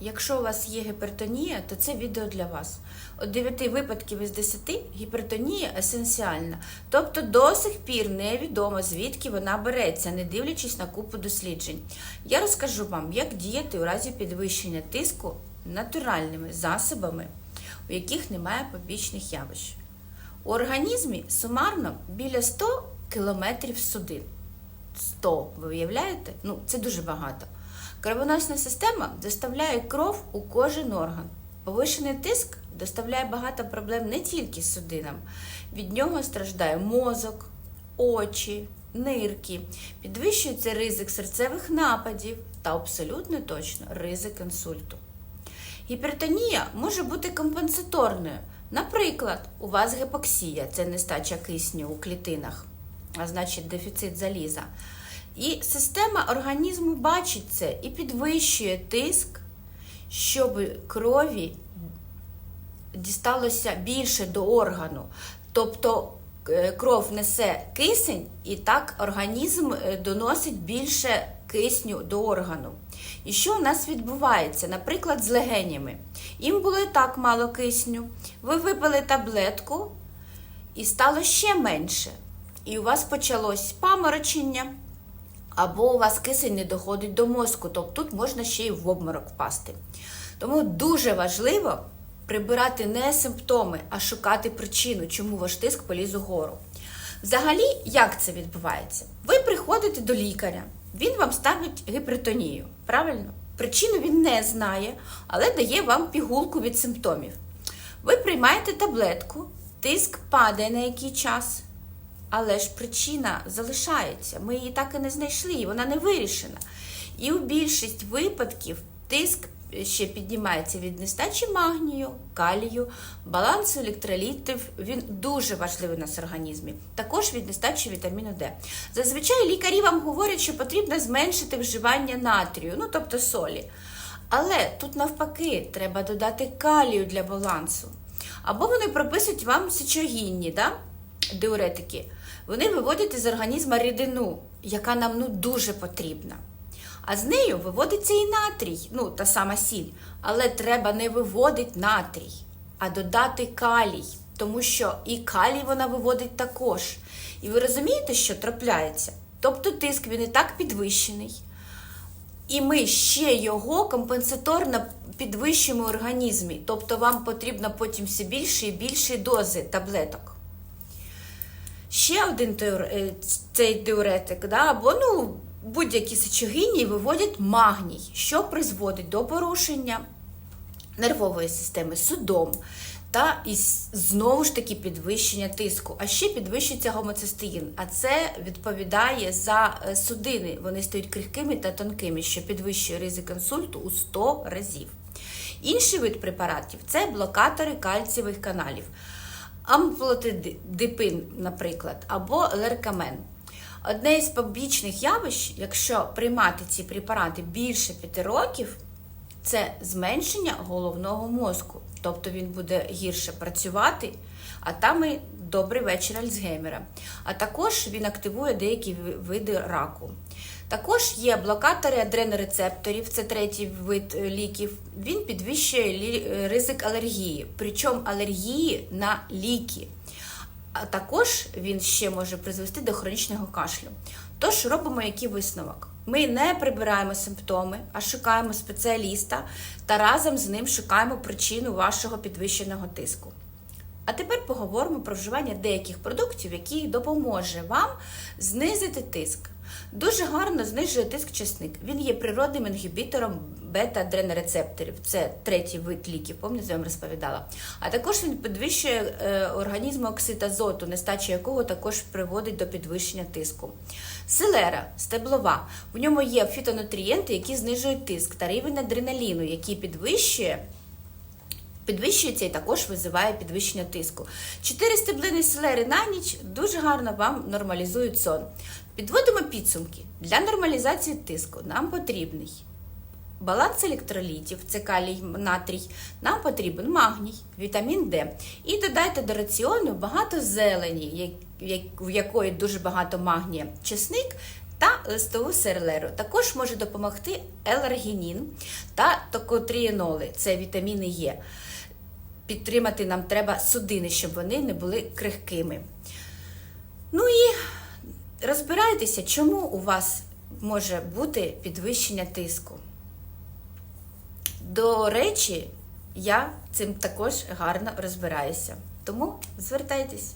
Якщо у вас є гіпертонія, то це відео для вас. От 9 випадків із 10 гіпертонія есенціальна. Тобто до сих пір невідомо, звідки вона береться, не дивлячись на купу досліджень. Я розкажу вам, як діяти у разі підвищення тиску натуральними засобами, у яких немає побічних явищ. У організмі сумарно біля 100 кілометрів судин. 100, ви уявляєте? Ну, це дуже багато. Кровоносна система доставляє кров у кожен орган. Повишений тиск доставляє багато проблем не тільки судинам. Від нього страждає мозок, очі, нирки, підвищується ризик серцевих нападів та абсолютно точно ризик інсульту. Гіпертонія може бути компенсаторною. Наприклад, у вас гіпоксія це нестача кисню у клітинах, а значить дефіцит заліза. І система організму бачить це і підвищує тиск, щоб крові дісталося більше до органу. Тобто е, кров несе кисень, і так організм е, доносить більше кисню до органу. І що у нас відбувається? Наприклад, з легенями. Їм було і так мало кисню. Ви випили таблетку і стало ще менше. І у вас почалось паморочення, або у вас кисень не доходить до мозку, тобто тут можна ще й в обморок впасти. Тому дуже важливо прибирати не симптоми, а шукати причину, чому ваш тиск поліз угору. Взагалі, як це відбувається? Ви приходите до лікаря, він вам ставить гіпертонію, правильно? Причину він не знає, але дає вам пігулку від симптомів. Ви приймаєте таблетку, тиск падає на який час, але ж причина залишається. Ми її так і не знайшли, і вона не вирішена. І у більшість випадків тиск ще піднімається від нестачі магнію, калію, балансу електролітів. Він дуже важливий у нас в організмі. Також від нестачі вітаміну Д. Зазвичай лікарі вам говорять, що потрібно зменшити вживання натрію, ну тобто солі. Але тут навпаки треба додати калію для балансу. Або вони прописують вам сечогінні, да? Диуретики. Вони виводять із організму рідину, яка нам ну, дуже потрібна. А з нею виводиться і натрій, ну та сама сіль. Але треба не виводити натрій, а додати калій, тому що і калій вона виводить також. І ви розумієте, що трапляється? Тобто тиск він і так підвищений. І ми ще його компенсаторно підвищуємо в організмі. Тобто вам потрібно потім все більше і більше дози таблеток. Ще один е, цей диуретик, да, або ну, будь-які сечогині виводять магній, що призводить до порушення нервової системи судом та і знову ж таки підвищення тиску. А ще підвищується гомоцистеїн, а це відповідає за е, судини. Вони стають крихкими та тонкими, що підвищує ризик інсульту у 100 разів. Інший вид препаратів це блокатори кальцієвих каналів. Амплотидипин, наприклад, або леркамен. Одне із побічних явищ, якщо приймати ці препарати більше 5 років, це зменшення головного мозку. Тобто він буде гірше працювати, а там і добрий вечір Альцгеймера. А також він активує деякі види раку. Також є блокатори адренорецепторів, це третій вид е, ліків. Він підвищує е, ризик алергії, причому алергії на ліки. А також він ще може призвести до хронічного кашлю. Тож робимо який висновок? Ми не прибираємо симптоми, а шукаємо спеціаліста та разом з ним шукаємо причину вашого підвищеного тиску. А тепер поговоримо про вживання деяких продуктів, які допоможе вам знизити тиск. Дуже гарно знижує тиск чесник. Він є природним інгібітором бета-адренорецепторів. Це третій вид ліків, пам'ятаєте, я вам розповідала. А також він підвищує е, організму оксид азоту, нестача якого також приводить до підвищення тиску. Селера стеблова. В ньому є фітонутрієнти, які знижують тиск та рівень адреналіну, який підвищує підвищується і також визиває підвищення тиску. Чотири стеблини селери на ніч дуже гарно вам нормалізують сон. Підводимо підсумки. Для нормалізації тиску нам потрібний баланс електролітів, це калій, натрій, нам потрібен магній, вітамін Д. І додайте до раціону багато зелені, в якої дуже багато магнія, чесник та листову серлеру. Також може допомогти еларгінін та токотрієноли, це вітаміни Е. Підтримати нам треба судини, щоб вони не були крихкими. Ну і розбирайтеся, чому у вас може бути підвищення тиску. До речі, я цим також гарно розбираюся. Тому звертайтесь.